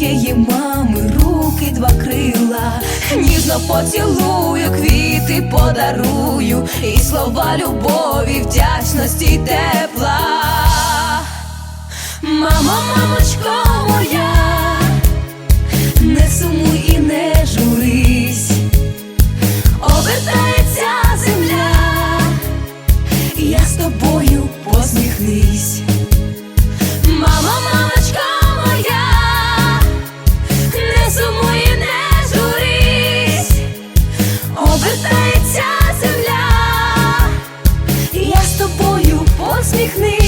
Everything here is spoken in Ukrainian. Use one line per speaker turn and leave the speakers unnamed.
моєї мами руки два крила, ніжно поцілую, квіти подарую, і слова любові, вдячності й тепла. Мамо, мамочко моя, не сумуй і не журись, обертається земля, я з тобою посміхнись. повертається земля, я з тобою посміхни.